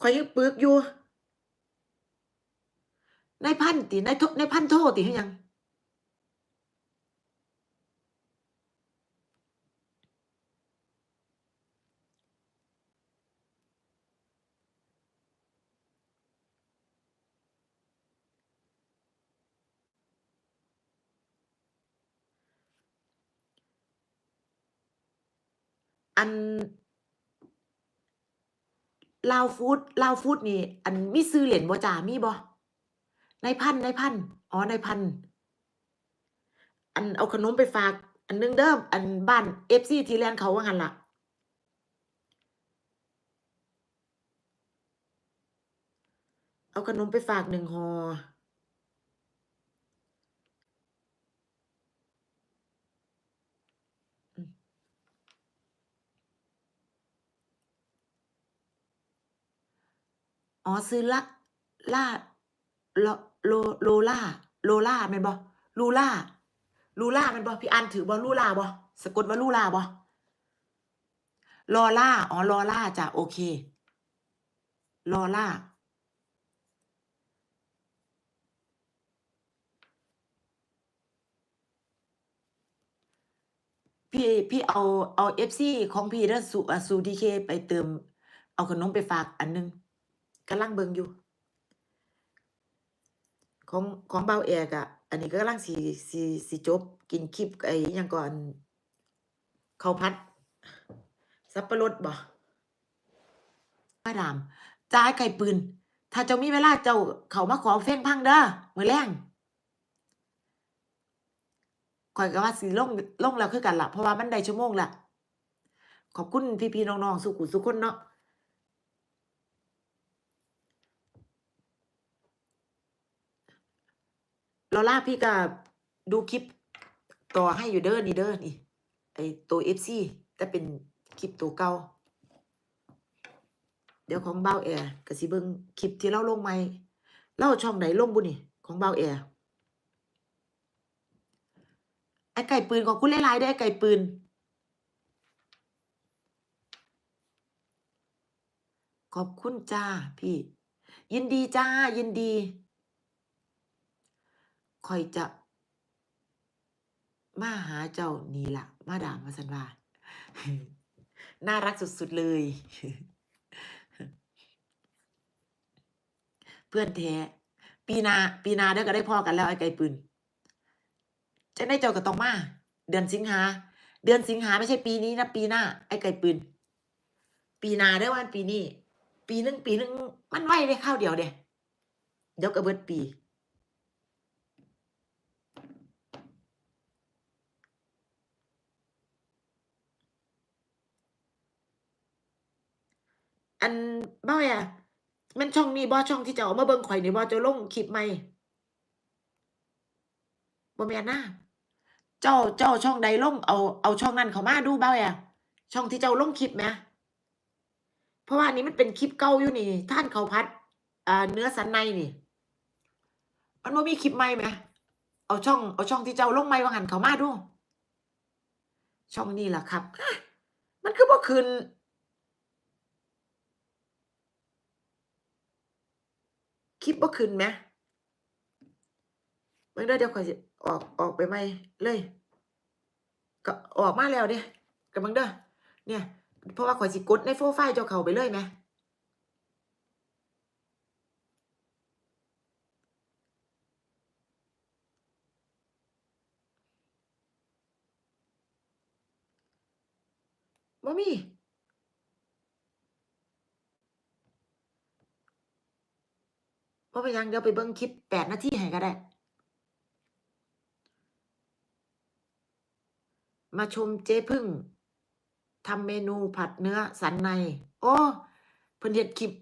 ข่อยยังปึกอยู่นายพันตินายโทนายพันโทติให้ยัง อัน ลาวฟู้ดลาวฟู้ดนี่ อันมีซื้อเหรียญบ่จ่ามีบ่นพันในพันอ๋อในพันอันเอาขนมไปฝาก อันนึงเด้ออันบ้านเอฟซีทีแลนด์เขาว่างันล่ะเอาขนมไปฝากหนึ่งห่อ อ๋อซื้อละล่าโลโลโลล่าโลล่าแม่นบ่ลูล่าลูล่าแม่นบ่พี่อันถือบ่ลูล่าบ่สะกดว่าลูล่าบ่ลอล่าอ๋อลอล่าจ้ะโอเคลอล่าพี่พี่เอาเอา FC ของพี่เด้อสู่อ่าสู่ DK ไปเติม เอาขนมไปฝากอันหนึ่ง กำลังเบิ่งอยู่ ของของเบาแอร์ก็อันนี้ก็กำลังสิสิสิจบ กินคลิปไอ้ยังก่อนเขาวผัดสับปะรดบ่มาดามจ่ายไก่ปืน ถ้าเจ้ามีเวลาเจ้าเขามาขอเพลงพังเด้อมือแลงข้อยก็ว่าสิลงล่งแล้วคือกันละเพราะว่ามันได้ชั่วโมงล้วขอบคุณพี่ๆน้องๆสุขุสุขคนเนาะ ลอล่าพี่ก็ดูคลิปต่อให้อยู่เด้อนี่เด้อนี่ไอ้ตัว FC แต่เป็นคลิปตัวเก่าเดี๋ยวของเบาแอร์ก็สิเบิงคลิปที่เราลงใหม่เราช่องไหนลงบุนี่ของเบาแอร์ไอไก่ปืนขอบคุณหลายๆเด้อไอ้ไก่ปืน ขอบคุณจ้าพี่ ยินดีจ้ายินดี ข้อยจะมาหาเจ้านี่ล่ะมาดามาซั่นว่า น่ารักสุดๆเลย เพื่อนแท้ ปีนา ปีนาเด้อก็ได้พ้อกันแล้วไอ้ไก่ปืนจั่งใดเจ้าก็ต้องมา เดือนสิงหา เดือนสิงหาไม่ใช่ปีนี้นะปีหน้า ไอ้ไก่ปืน ปีนาเด้อวันปีนี้ ปีหนึ่งปีหนึ่งมันไหวเดะคราวเดียวเดะเดี๋ยวก็เบิดปี อันเบาแอร์แม่นช่องนี้บ่ช่องที่เจ้าเอามาเบิ่งข้อยนี่บ่จ้าลงคลิปใหม่บ่แม่นนะเจ้าเจ้าช่องใดลงเอาเอาช่องนั้นเข้ามาดูเบาแอร์ช่องที่เจ้าลงคลิปแหมเพราะว่านี้มันเป็นคลิปเก่าอยู่นี่ ท่านเขาวผัดอ่าเนื้อสันในนี่ มันบ่มีคลิปใหม่แหมเอาช่องเอาช่องที่เจ้าลงใหม่ว่าหั้นเข้ามาดู ช่องนี้ล่ะครับ มันคือบ่ขึ้น คลิปบ่ขึ้นแหมเบิ่งเด้อเดี๋ยวข้อยสิออกออกไปใหมเลย ก็ออกมาแล้วเดะก็เบิ่งเด้อเนี่ย เพราะว่าข้อยสิกดในโพรไฟล์เจ้าเขาไปเลยแหมบ่มี บ่เป็นหยังเดี๋ยวไปเบิ่งคลิป8นาทีให้ก็ได้ มาชมเจ๊พึ่งทำเมนูผัดเนื้อสันใน โอ้เพิ่นเฮ็ดคลิป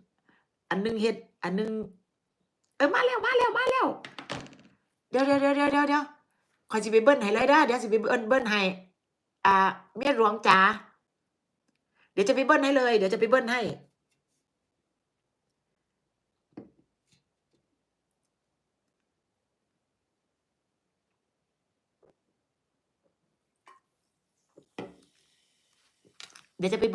อันหนึ่งเฮ็ด อันหนึ่งเออมาแล้วมาแล้วมาแล้วเดี๋ยวๆๆๆๆข้อยสิไปเบิ้ลให้เลยเด้อเดี๋ยวสิไปเบิ้ลเบิ้ลให้อ่าเมียหลวงจ๋าเดี๋ยวจะไปเบิ้ลให้เลย เดี๋ยวจะไปเบิ้ลให้ Desde este